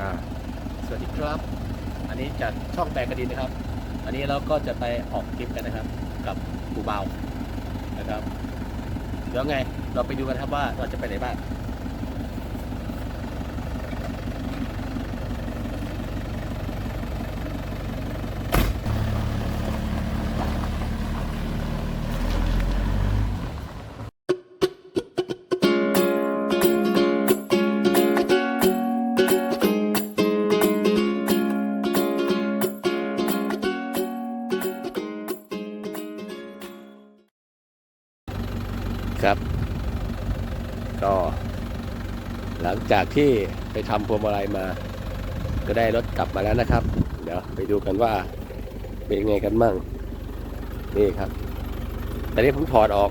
อ่าสวัสดีครับ อันนี้จากช่องแปลกระดินนะครับ อันนี้เราก็จะไปออกทริปกันนะครับ กับปู่เบานะครับ เดี๋ยวไงเราไปดูกันครับว่าเราจะไปไหนบ้าง ครับ ก็หลังจากที่ไปทำพวงมาลัยมา ก็ได้รถกลับมาแล้วนะครับ เดี๋ยวไปดูกันว่าเป็นยังไงกันมั่ง นี่ครับตอนนี้ผมถอดออก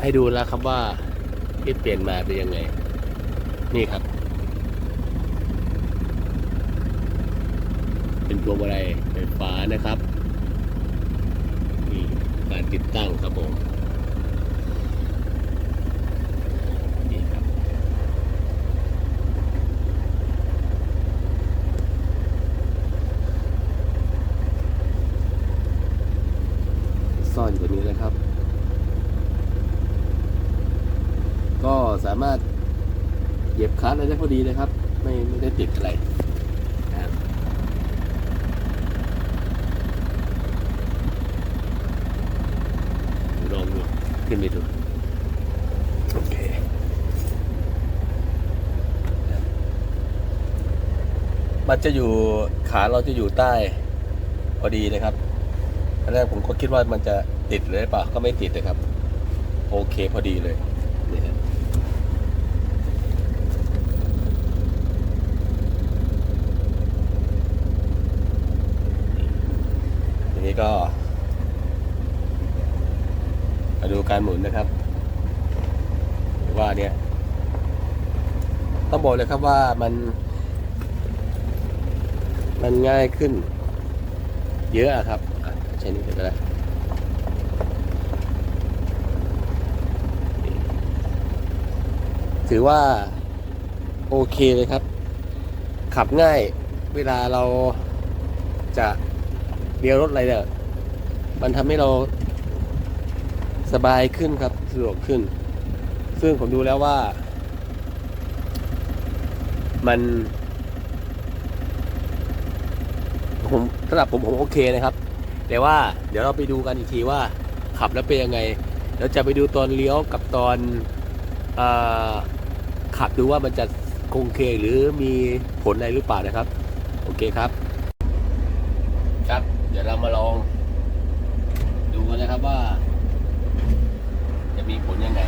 ให้ดูแล้วครับว่าที่เปลี่ยนมาเป็นยังไง นี่ครับ เป็นพวงมาลัยไฟฟ้านะครับ นี่การติดตั้งครับผม ซ่อนอยู่ตรงนี้นะครับ ก็สามารถเหยียบคลันอะได้พอดีเลยครับ ไม่ไม่ได้ติดอะไรลองดูขึ้นไปดูโอเคมันจะอยู่ขาเราจะอยู่ใต้พอดีนะครับ อนแรกผมก็คิดว่ามันจะติดเลยหรือเปล่าก็ไม่ติดนะครับ โอเคพอดีเลยนี่ฮะทีนี้ก็มาดูการหมุนนะครับ ว่าเนี่ย ต้องบอกเลยครับว่ามัน มันง่ายขึ้น เยอะครับ ใช้นี้ก็ได้ถือว่า โอเคเลยครับ ขับง่ายเวลาเราจะเลี้ยวรถอะไรเนี่ยมันทำให้เราสบายขึ้นครับสะดวกขึ้น ซึ่งผมดูแล้วว่า มันผมสำหรับผมผมโอเคนะครับ แต่ว่าเดี๋ยวเราไปดูกันอีกทีว่าขับแล้วเป็นยังไงเดี๋ยวจะไปดูตอนเลี้ยวกับตอนออขับดูว่ามันจะคงเคหรือมีผลอะไรหรือเปล่านะครับ โอเคครับ ครับ เดี๋ยวเรามาลอง ดูกันนะครับว่า จะมีผลยังไง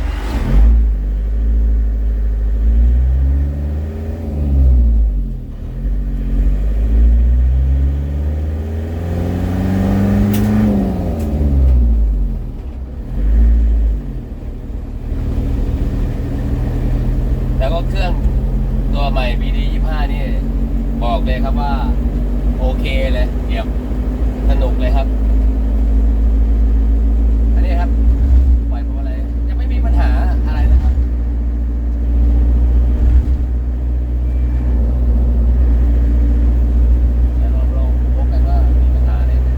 แล้วก็เครื่องตัว ใหม่ BD 25 นี่ บอกเลยครับว่า โอเคเลยเยี่ยมสนุกเลยครับ อันนี้ครับปล่อยผมอะไรยังไม่มีปัญหาอะไรนะครับ เดี๋ยวเราลองพบกันว่ามีปัญหาอะไรไหม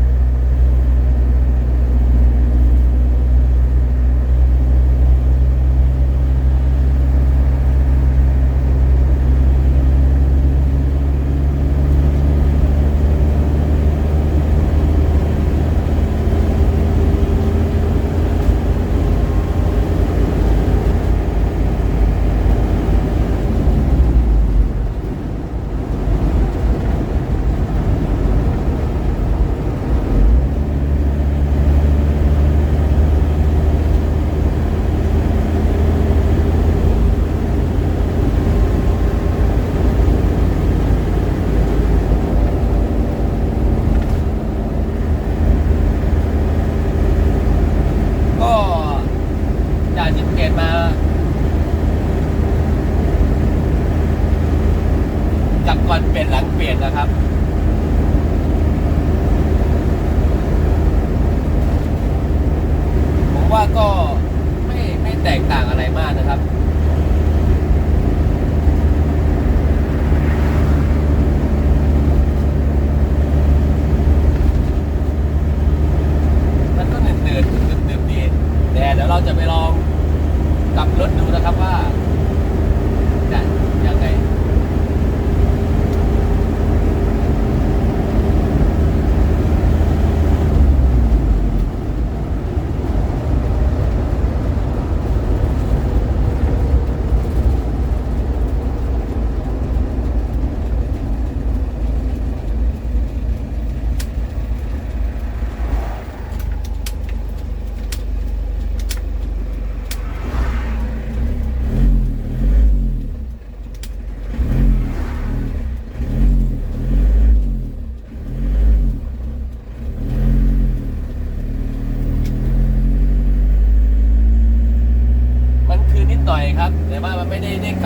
ก็จากที่เปลี่ยนมา วันเป็นหลังเปลี่ยนนะครับ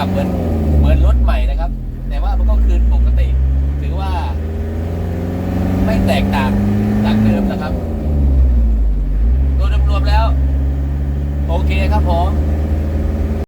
When.